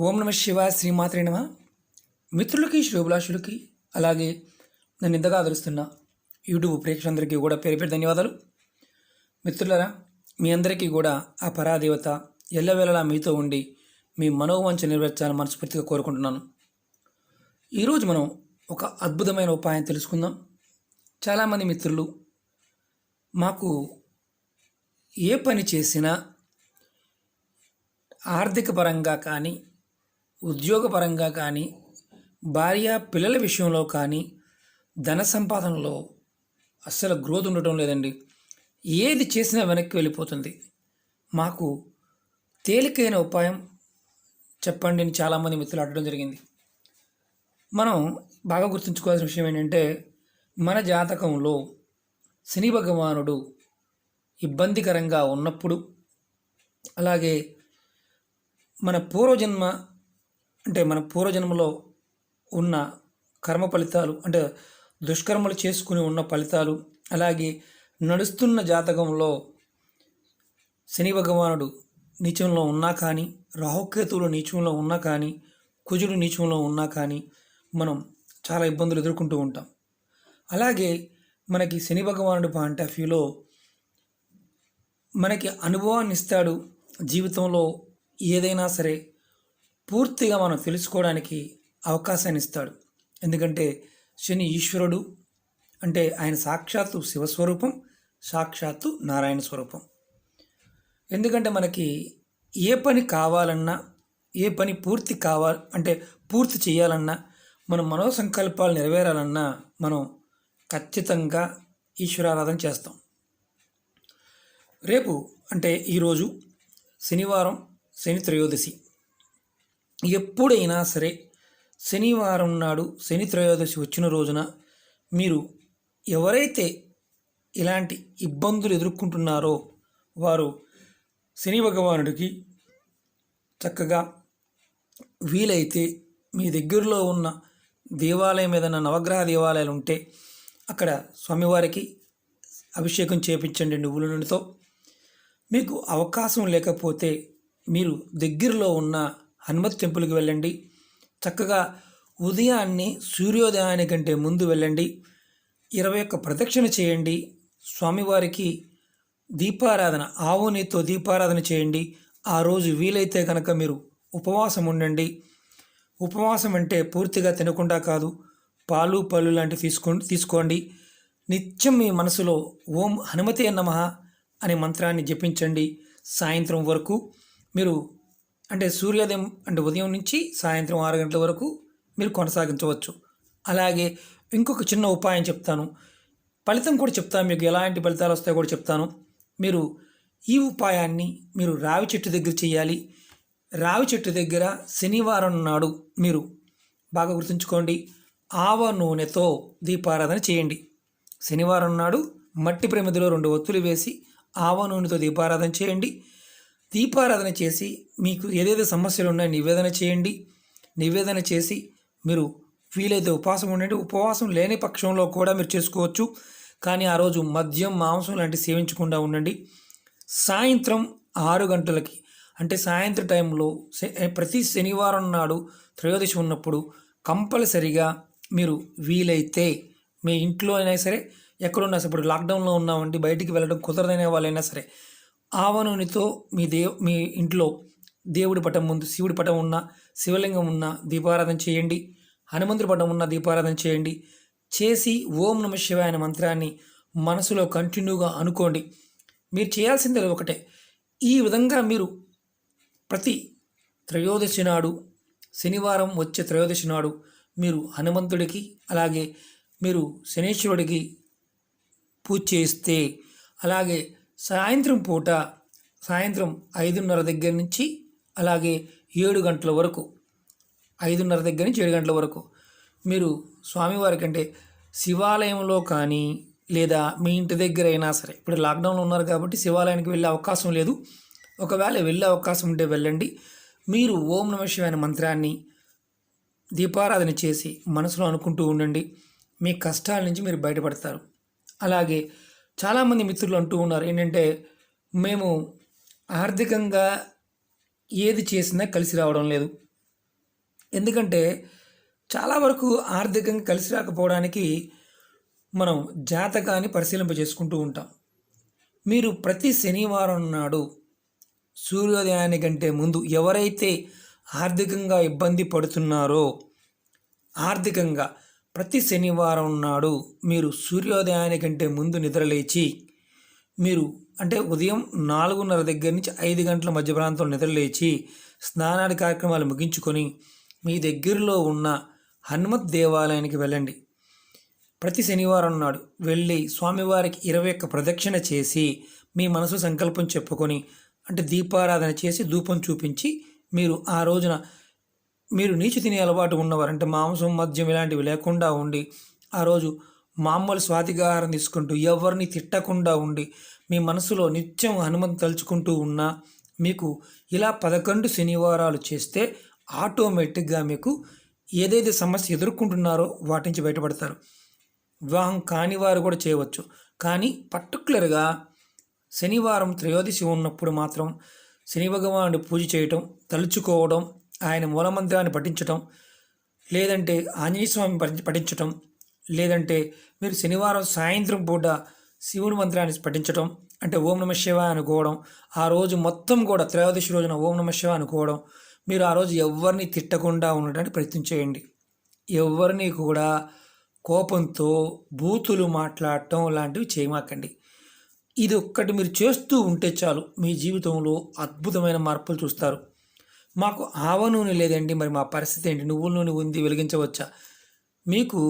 ఓం నమ శివ శ్రీమాత్రే నమ. మిత్రులకి శ్రోభిలాషులకి అలాగే నన్ను ఇంతగా ఆదరిస్తున్న యూట్యూబ్ ప్రేక్షకులందరికీ కూడా పేరు పేరు ధన్యవాదాలు. మిత్రులరా మీ అందరికీ కూడా ఆ పరాదేవత ఎల్లవేళలా మీతో ఉండి మీ మనోవంచ నెరవేర్చాలని మనస్ఫూర్తిగా కోరుకుంటున్నాను. ఈరోజు మనం ఒక అద్భుతమైన ఉపాయం తెలుసుకుందాం. చాలామంది మిత్రులు మాకు ఏ పని చేసినా ఆర్థిక పరంగా కానీ ఉద్యోగపరంగా కానీ భార్య పిల్లల విషయంలో కానీ ధన సంపాదనలో అస్సలు గ్రోత్ ఉండటం లేదండి. ఏది చేసినా వెనక్కి వెళ్ళిపోతుంది. మాకు తేలికైన ఉపాయం చెప్పండి అని చాలామంది మిత్రులు అడగడం జరిగింది. మనం బాగా గుర్తుంచుకోవాల్సిన విషయం ఏంటంటే మన జాతకంలో శని భగవానుడు ఇబ్బందికరంగా ఉన్నప్పుడు అలాగే మన పూర్వజన్మ అంటే మన పూర్వజన్మలో ఉన్న కర్మ ఫలితాలు అంటే దుష్కర్మలు చేసుకుని ఉన్న ఫలితాలు అలాగే నడుస్తున్న జాతకంలో శని భగవానుడు నీచంలో ఉన్నా కానీ రాహుకేతువులు నీచంలో ఉన్నా కానీ కుజుడు నీచంలో ఉన్నా కానీ మనం చాలా ఇబ్బందులు ఎదుర్కొంటూ ఉంటాం. అలాగే మనకి శని భగవానుడు పాయింట్ ఆఫ్ వ్యూలో మనకి అనుభవాన్ని ఇస్తాడు. జీవితంలో ఏదైనా సరే పూర్తిగా మనం తెలుసుకోవడానికి అవకాశాన్ని ఇస్తాడు. ఎందుకంటే శని ఈశ్వరుడు అంటే ఆయన సాక్షాత్తు శివస్వరూపం సాక్షాత్తు నారాయణ స్వరూపం. ఎందుకంటే మనకి ఏ పని కావాలన్నా ఏ పని పూర్తి కావాలి అంటే పూర్తి చేయాలన్నా మన మనోసంకల్పాలు నెరవేరాలన్నా మనం ఖచ్చితంగా ఈశ్వరారాధన చేస్తాం. రేపు అంటే ఈరోజు శనివారం శని త్రయోదశి. ఎప్పుడైనా సరే శనివారం నాడు శని త్రయోదశి వచ్చిన రోజున మీరు ఎవరైతే ఇలాంటి ఇబ్బందులు ఎదుర్కొంటున్నారో వారు శని భగవానుడికి చక్కగా వీలైతే మీ దగ్గరలో ఉన్న దేవాలయం ఏదైనా నవగ్రహ దేవాలయాలు ఉంటే అక్కడ స్వామివారికి అభిషేకం చేపించండి నువ్వుల నూనెతో. మీకు అవకాశం లేకపోతే మీరు దగ్గరలో ఉన్న హనుమత్ టెంపుల్కి వెళ్ళండి. చక్కగా ఉదయాన్నే సూర్యోదయానికంటే ముందు వెళ్ళండి. ఇరవై ఒక్క ప్రదక్షిణ చేయండి. స్వామివారికి దీపారాధన ఆవు దీపారాధన చేయండి. ఆ రోజు వీలైతే కనుక మీరు ఉపవాసం ఉండండి. ఉపవాసం అంటే పూర్తిగా తినకుండా కాదు పాలు పళ్ళు లాంటివి తీసుకో తీసుకోండి. నిత్యం మీ మనసులో ఓం హనుమతే నమః అనే మంత్రాన్ని జపించండి. సాయంత్రం వరకు మీరు అంటే సూర్యోదయం అంటే ఉదయం నుంచి సాయంత్రం ఆరు గంటల వరకు మీరు కొనసాగించవచ్చు. అలాగే ఇంకొక చిన్న ఉపాయం చెప్తాను. ఫలితం కూడా చెప్తాను మీకు. ఎలాంటి ఫలితాలు వస్తాయో కూడా చెప్తాను. మీరు ఈ ఉపాయాన్ని మీరు రావి చెట్టు దగ్గర చేయాలి. రావి చెట్టు దగ్గర శనివారం నాడు మీరు బాగా గుర్తుంచుకోండి. ఆవ నూనెతో దీపారాధన చేయండి. శనివారం నాడు మట్టి ప్రమిదిలో రెండు ఒత్తులు వేసి ఆవ నూనెతో దీపారాధన చేయండి. దీపారాధన చేసి మీకు ఏదేదో సమస్యలు ఉన్నాయో నివేదన చేయండి. నివేదన చేసి మీరు వీలైతే ఉపవాసం ఉండండి. ఉపవాసం లేని పక్షంలో కూడా మీరు చేసుకోవచ్చు. కానీ ఆ రోజు మద్యం మాంసం లాంటివి సేవించకుండా ఉండండి. సాయంత్రం ఆరు గంటలకి అంటే సాయంత్రం టైంలో ప్రతి శనివారం నాడు త్రయోదశి ఉన్నప్పుడు కంపల్సరిగా మీరు వీలైతే మీ ఇంట్లో అయినా సరే ఎక్కడున్నా సరే ఇప్పుడు లాక్డౌన్లో ఉన్నామండి బయటికి వెళ్ళడం కుదరదనే వాళ్ళైనా సరే ఆవనూనెతో మీ దేవ్ మీ ఇంట్లో దేవుడి పటం ముందు శివుడి పటం ఉన్న శివలింగం ఉన్న దీపారాధన చేయండి. హనుమంతుడి పటం ఉన్న దీపారాధన చేయండి. చేసి ఓం నమ శివాయ అనే మంత్రాన్ని మనసులో కంటిన్యూగా అనుకోండి. మీరు చేయాల్సింది ఒకటే. ఈ విధంగా మీరు ప్రతి త్రయోదశి నాడు శనివారం వచ్చే త్రయోదశి నాడు మీరు హనుమంతుడికి అలాగే మీరు శనేశ్వరుడికి పూజ చేస్తే అలాగే సాయంత్రం పూట సాయంత్రం ఐదున్నర దగ్గర నుంచి అలాగే ఏడు గంటల వరకు ఐదున్నర దగ్గర నుంచి ఏడు గంటల వరకు మీరు స్వామివారికి అంటే శివాలయంలో కానీ లేదా మీ ఇంటి దగ్గర అయినా సరే ఇప్పుడు లాక్డౌన్లో ఉన్నారు కాబట్టి శివాలయానికి వెళ్ళే అవకాశం లేదు. ఒకవేళ వెళ్ళే అవకాశం ఉంటే వెళ్ళండి. మీరు ఓం నమ శివాయ మంత్రాన్ని దీపారాధన చేసి మనసులో అనుకుంటూ ఉండండి. మీ కష్టాల నుంచి మీరు బయటపడతారు. అలాగే చాలామంది మిత్రులు అంటూ ఉన్నారు ఏంటంటే మేము ఆర్థికంగా ఏది చేసినా కలిసి రావడం లేదు. ఎందుకంటే చాలా వరకు ఆర్థికంగా కలిసి రాకపోవడానికి మనం జాతకాన్ని పరిశీలింప చేసుకుంటూ ఉంటాం. మీరు ప్రతి శనివారం నాడు సూర్యోదయానికంటే ముందు ఎవరైతే ఆర్థికంగా ఇబ్బంది పడుతున్నారో ఆర్థికంగా ప్రతి శనివారం నాడు మీరు సూర్యోదయానికంటే ముందు నిద్రలేచి మీరు అంటే ఉదయం నాలుగున్నర దగ్గర నుంచి ఐదు గంటల మధ్య ప్రాంతంలో నిద్రలేచి స్నానాది కార్యక్రమాలు ముగించుకొని మీ దగ్గరలో ఉన్న హనుమత్ దేవాలయానికి వెళ్ళండి. ప్రతి శనివారం నాడు వెళ్ళి స్వామివారికి ఇరవై ఒక్క ప్రదక్షిణ చేసి మీ మనసు సంకల్పం చెప్పుకొని అంటే దీపారాధన చేసి ధూపం చూపించి మీరు ఆ రోజున మీరు నీచు తినే అలవాటు ఉన్నవారు అంటే మాంసం మద్యం ఇలాంటివి లేకుండా ఉండి ఆ రోజు మామూలు స్వాతికాహారం తీసుకుంటూ ఎవరిని తిట్టకుండా ఉండి మీ మనసులో నిత్యం హనుమంతు తలుచుకుంటూ ఉన్నా మీకు ఇలా పదకొండు శనివారాలు చేస్తే ఆటోమేటిక్గా మీకు ఏదైతే సమస్య ఎదుర్కొంటున్నారో వాటి నుంచి బయటపడతారు. వివాహం కాని వారు కూడా చేయవచ్చు. కానీ పర్టికులర్గా శనివారం త్రయోదశి ఉన్నప్పుడు మాత్రం శని భగవానుడు పూజ చేయటం తలుచుకోవడం ఆయన మూలమంత్రాన్ని పఠించటం లేదంటే ఆంజనేయ స్వామి పఠించటం లేదంటే మీరు శనివారం సాయంత్రం పూట శివుని మంత్రాన్ని పఠించటం అంటే ఓం నమ శివ అనుకోవడం ఆ రోజు మొత్తం కూడా త్రయోదశి రోజున ఓం నమ శివ అనుకోవడం మీరు ఆ రోజు ఎవరిని తిట్టకుండా ఉండడానికి ప్రయత్నం చేయండి. ఎవరిని కూడా కోపంతో బూతులు మాట్లాడటం లాంటివి చేయమాకండి. ఇది ఒక్కటి మీరు చేస్తూ ఉంటే చాలు మీ జీవితంలో అద్భుతమైన మార్పులు చూస్తారు. మాకు ఆవ నూనె లేదండి మరి మా పరిస్థితి ఏంటి? నువ్వుల నూనె ఉంది వెలిగించవచ్చా? మీకు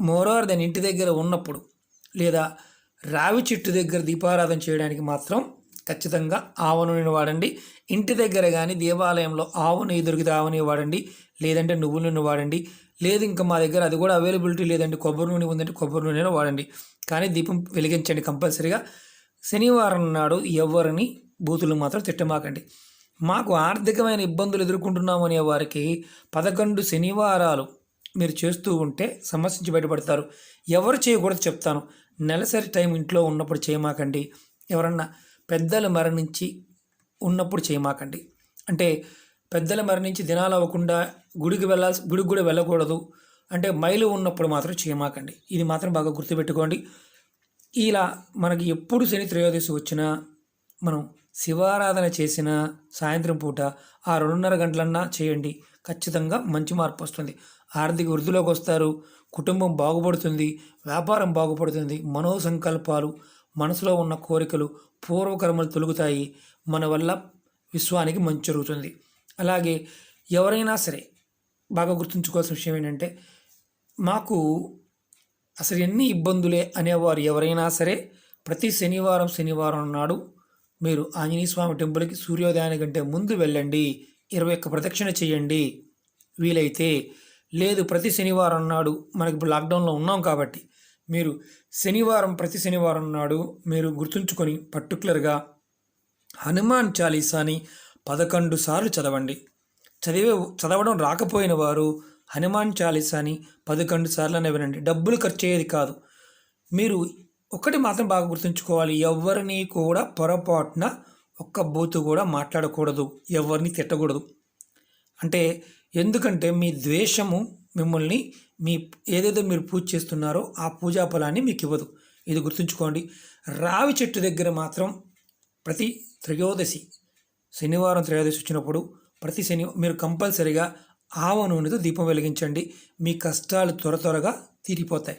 మోరార్ దాని ఇంటి దగ్గర ఉన్నప్పుడు లేదా రావి చెట్టు దగ్గర దీపారాధన చేయడానికి మాత్రం ఖచ్చితంగా ఆవ నూనెని వాడండి. ఇంటి దగ్గర కానీ దేవాలయంలో ఆవు నెయ్యి దొరికితే ఆవు నెయ్యి వాడండి లేదంటే నువ్వుల నూనె వాడండి. లేదు ఇంకా మా దగ్గర అది కూడా అవైలబిలిటీ లేదంటే కొబ్బరి నూనె ఉందంటే కొబ్బరి నూనెను వాడండి. కానీ దీపం వెలిగించండి కంపల్సరీగా. శనివారం నాడు ఎవరిని బూతులు మాత్రం తిట్టమాకండి. మాకు ఆర్థికమైన ఇబ్బందులు ఎదుర్కొంటున్నాము అనే వారికి పదకొండు శనివారాలు మీరు చేస్తూ ఉంటే సమస్య నుంచి బయటపడతారు. ఎవరు చేయకూడదు చెప్తాను. నెలసరి టైం ఇంట్లో ఉన్నప్పుడు చేయమాకండి. ఎవరన్నా పెద్దలు మరణించి ఉన్నప్పుడు చేయమాకండి. అంటే పెద్దలు మరణించి దినాలు అవ్వకుండా గుడికి వెళ్ళాల్సి గుడికి కూడా వెళ్ళకూడదు. అంటే మైలు ఉన్నప్పుడు మాత్రం చేయమాకండి. ఇది మాత్రం బాగా గుర్తుపెట్టుకోండి. ఇలా మనకి ఎప్పుడు శని త్రయోదశి వచ్చినా మనం శివారాధన చేసిన సాయంత్రం పూట ఆ రెండున్నర గంటలన్నా చేయండి. ఖచ్చితంగా మంచి మార్పు వస్తుంది. ఆర్థిక వృద్ధిలోకి వస్తారు. కుటుంబం బాగుపడుతుంది. వ్యాపారం బాగుపడుతుంది. మనో సంకల్పాలు మనసులో ఉన్న కోరికలు పూర్వకర్మలు తొలుగుతాయి. మన వల్ల విశ్వానికి మంచి జరుగుతుంది. అలాగే ఎవరైనా సరే బాగా గుర్తుంచుకోవాల్సిన విషయం ఏంటంటే మాకు అసలు ఎన్ని ఇబ్బందులే అనేవారు ఎవరైనా సరే ప్రతి శనివారం శనివారం నాడు మీరు ఆంజనేయ స్వామి టెంపుల్కి సూర్యోదయానికంటే ముందు వెళ్ళండి. ఇరవై ఒక్క ప్రదక్షిణ చేయండి. వీలైతే లేదు ప్రతి శనివారం నాడు మనకి ఇప్పుడు లాక్డౌన్లో ఉన్నాం కాబట్టి మీరు శనివారం ప్రతి శనివారం నాడు మీరు గుర్తుంచుకొని పర్టికులర్గా హనుమాన్ చాలీసాని పదకొండు సార్లు చదవండి. చదివే చదవడం రాకపోయిన వారు హనుమాన్ చాలీసాని పదకొండు సార్లు వినండి. డబ్బులు ఖర్చు అయ్యేది కాదు. మీరు ఒకటి మాత్రం బాగా గుర్తుంచుకోవాలి. ఎవరిని కూడా పొరపాటున ఒక్క బూతు కూడా మాట్లాడకూడదు. ఎవరిని తిట్టకూడదు. అంటే ఎందుకంటే మీ ద్వేషము మిమ్మల్ని మీ ఏదైతే మీరు పూజ చేస్తున్నారో ఆ పూజా ఫలాన్ని మీకు ఇవ్వదు. ఇది గుర్తుంచుకోండి. రావి చెట్టు దగ్గర మాత్రం ప్రతి త్రయోదశి శనివారం త్రయోదశి వచ్చినప్పుడు ప్రతి శని మీరు కంపల్సరిగా ఆవ నూనెతో దీపం వెలిగించండి. మీ కష్టాలు త్వర త్వరగా తీరిపోతాయి.